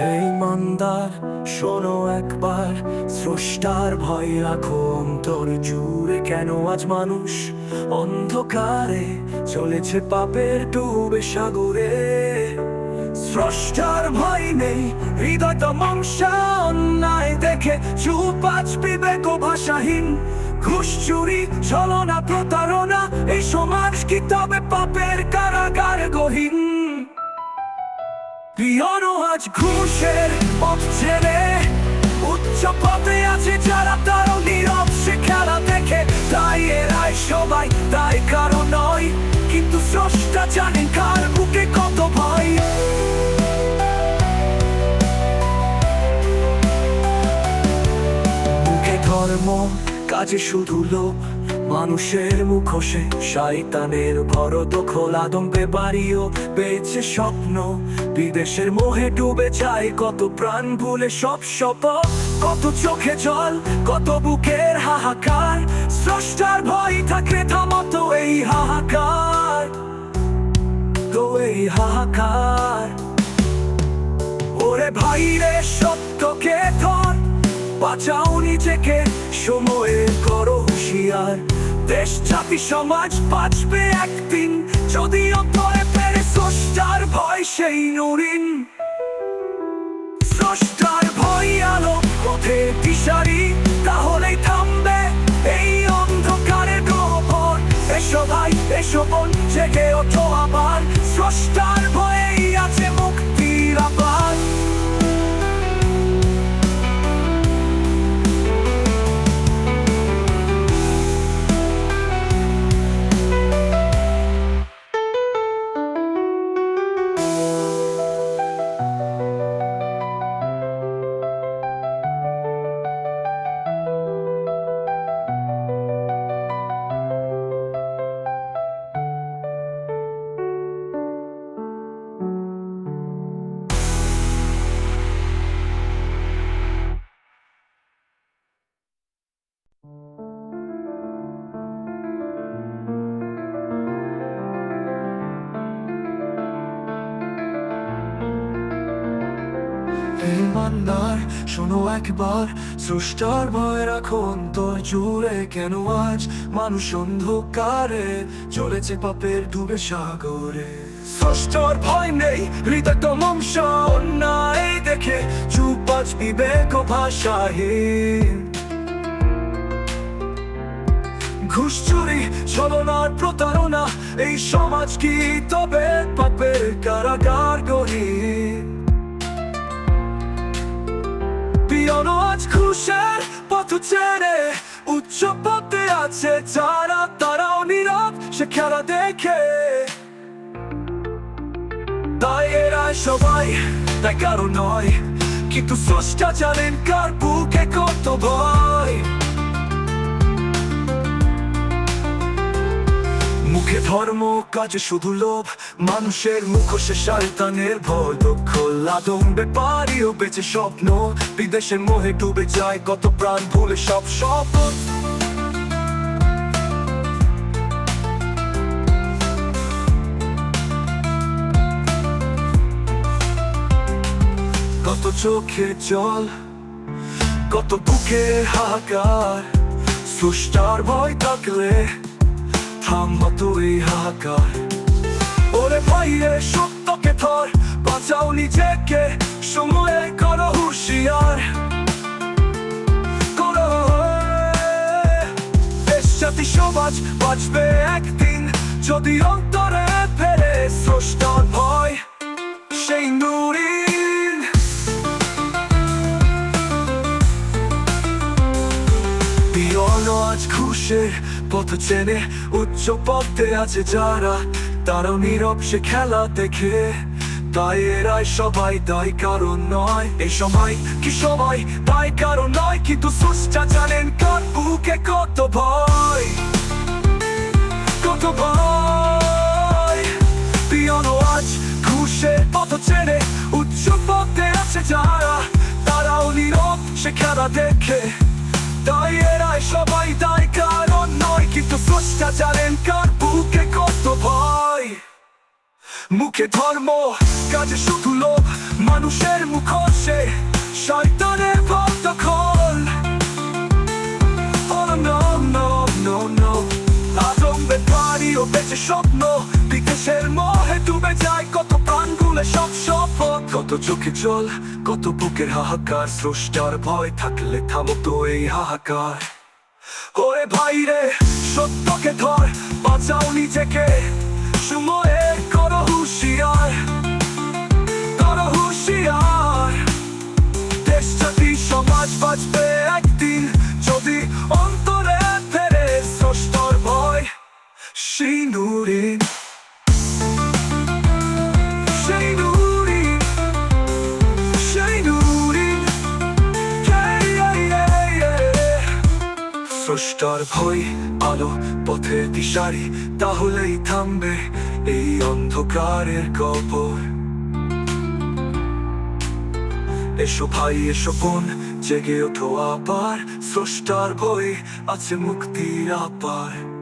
ইমানদার শোনো একবার, স্রষ্টার ভয় রাখো, অন্তর জুড়ে কেন আজ মানুষ? অন্ধকারে চলেছে পাপের ডুবে সাগরে। স্রষ্টার ভয় নেই, হৃদয় তো মংসা, অন্যায় দেখে চুপ আজ বিবেক ভাষাহীন। ঘুষ, চুরি, ছলনা, প্রতারণা, এই সমাজ কি তবে পাপের কারাগার গহীন? পিয়নো আজ ঘুষের পথ ছেড়ে উচ্চ পথে আছে যারা তারও নীরব, সে খেলা দেখে তাই এরাই সবাই, তাই কারও নয়। কিন্তু স্রষ্টা জানেন কার বুকে কত ভয়। মুখে ধর্ম, কাজে শুধু লোক। মানুষের মুখোশে শয়তানের ভরত খোলা দম্পে বাড়িও পেয়েছে স্বপ্ন। বিদেশের মোহে ডুবে যায় কত প্রাণ, ভুলে সব শপথ। কত চোখে জল, কত বুকের হাহাকার। স্রষ্টার ভয় থাকলে থামতো এই হাহাকার। তো এই হাহাকার। ওরে ভাই রে, সত্যকে ধর। বাঁচাও নিজেকে সময়ে করো হুঁশিয়ার। দেশ জাতি সমাজ বাঁচবে একদিন। যদি অন্তরে পেরে স্রষ্টার ভয়, সেই নুরিন স্রষ্টার ভয় আলো পথে দিশারি, তাহলেই থামবে এই অন্ধকারের গহ্বর এসো ভাই, এসো বোন, জেগে ওঠো আবার। স্রষ্টার ভয়েই আছে মুক্তির আবার। ইমানদার শোনো একবার স্রষ্টার ভয় রাখো অন্তর জুড়ে। কেন আজ মানুষ অন্ধকারে? চলেছে পাপের ডুবে সাগরে। স্রষ্টার ভয় নেই, হৃদয় মংস অন্যায় দেখে চুপ আজ বিবেক ভাষাহীন। ঘুষ চুরি, ছলনার প্রতারণা, এই সমাজ কি তবে পাপের কারাগার গহীন? আজ খুশের পথ ছেড়ে উচ্চ পথে আছে যারা, তারাও নীরব সে খেলা দেখে। তাই এরা সবাই, তাই কারও নয়, কিন্তু স্রষ্টা জানেন কার বুকে কত ভয়। মুখে ধর্ম, কাজে শুধু লোভ। মানুষের মুখোশে শয়তানের ভয় দক্ষ লাদম বেপারিও বেঁচে স্বপ্ন। বিদেশের মোহে ডুবে যায় কত প্রাণ, ভুলে সব শপথ কত চোখে জল, কত বুকে হাহাকার। সুষ্টার ভয় থাকলে থামতো এই হাহাকার। ওরে ভাইয়ে সত্যকে ধর, বাঁচাও নিজেকে, সময়ে করো হুঁশিয়ার। করো দেশ জাতি, সমাজ বাঁচবে একদিন, যদি অন্তরে ফেরে স্রষ্টার ভয়, সেই নুরিন। আজ খুশের পথ চেনে উচ্চ পথে আছে যারা, তারাও নীরব সে খেলা দেখে। তাই এরাই সবাই তাই কারণ নয় এই সময় কি সবাই তাই কারণ নয়, কিন্তু জানেন কার বুকে কত ভয়। কত ভয়। পিয়নো আজ খুশের পথ চেনে উচ্চ পথে আছে যারা, তারাও নীরব সে খেলা দেখে। তাই এরাই সবাই তাই কারণ স্রষ্টা জানেন কার বুকে কত ভয়? মুখে ধর্ম, কাজে শুধু লোভ, মানুষের মুখোশে শয়তানের পথ দখল Oh বেঁচে স্বপ্ন মোহে ডুবে যায় কত প্রাণগুলো, সব শপথ। কত চোখে জল, কত বুকের হাহাকার, স্রষ্টার ভয় থাকলে থামতো এই হাহাকার। ওরে ভাই রে সত্যকে ধর বাঁচাও নিজেকে। সময়ে করো হুশিয়ার করো হুশিয়ার। দেশ জাতি সমাজ বাঁচবে। স্রষ্টার ভয়, আলো, পথে দিশারি, তাহলেই থামবে এই অন্ধকারের কবর। এসো ভাই, এসো বোন, জেগে ওঠো আবার, স্রষ্টার ভয় আছে মুক্তির আপার।